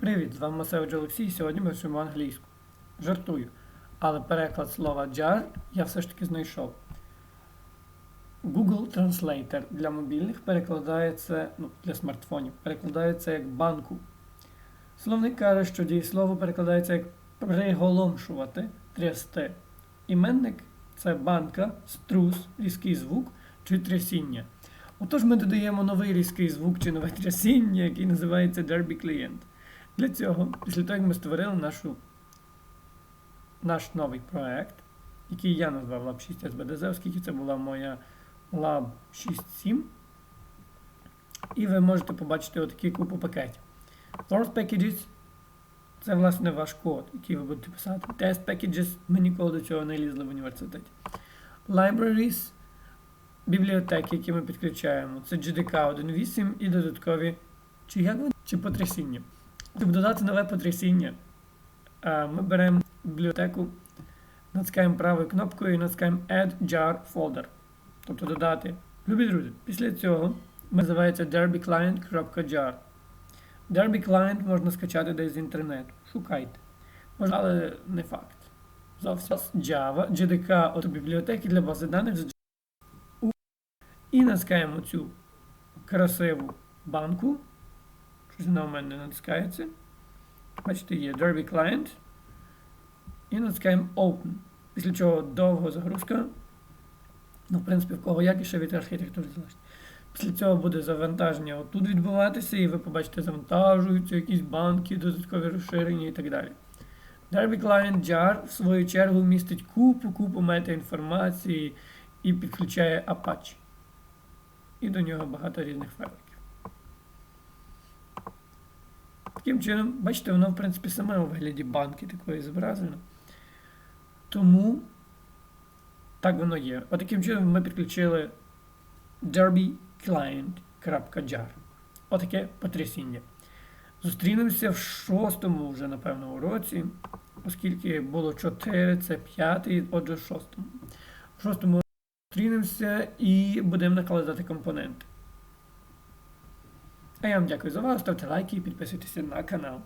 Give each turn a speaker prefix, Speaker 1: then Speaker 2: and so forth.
Speaker 1: Привіт, з вами Масевич Олексій. Сьогодні ми вчимо англійську. Жартую. Але переклад слова jar я все ж таки знайшов. Google Translator для мобільних перекладається, ну, для смартфонів, перекладається як банку. Словник каже, що дієслово перекладається як приголомшувати, трясти. Іменник це банка, струс, різкий звук чи трясіння. Отож ми додаємо новий різкий звук чи нове трясіння, який називається Derby Client. Для цього, після того, як ми створили нашу, наш новий проект, який я назвав Lab 6 SBDZ, оскільки це була моя Lab 6.7, і ви можете побачити отакі купу пакетів. Source Packages це, власне, ваш код, який ви будете писати. Test Packages ми ніколи до цього не лізли в університеті. Libraries бібліотеки, які ми підключаємо. Це GDK 1.8 і додаткові чи як вони? Чи потрясіння. Щоб додати нове потрясіння, ми беремо бібліотеку, натискаємо правою кнопкою і натискаємо Add Jar Folder. Тобто додати. Любі друзі, після цього називається derbyclient.jar. Derby Client можна скачати десь з інтернету. Шукайте. Можна, але не факт. Зовсім Java, GDK от бібліотеки для бази даних з і натискаємо цю красиву банку. Щось вона у мене натискається. Бачите, є Derby Client. І натискаємо Open. Після чого довга загрузка. Ну, в принципі, в кого як і ще від архітектури залежить. Після цього буде завантаження отут відбуватися, і ви побачите, завантажуються якісь банки, додаткові розширення і так далі. Derby Client Jar, в свою чергу, містить купу-купу метаінформації і підключає Apache. І до нього багато різних файликів. Таким чином, бачите, воно, в принципі, саме у вигляді банки такої зображено. Тому так воно є. Отаким чином ми підключили derbyclient.jar. Отаке потрясіння. Зустрінемося в шостому вже, напевно, уроці, оскільки було 4, це п'ятий, отже, в шостому. В шостому зустрінемося і будемо накладати компоненти. А я вам дякую за увагу, ставте лайки і підписуйтесь на канал.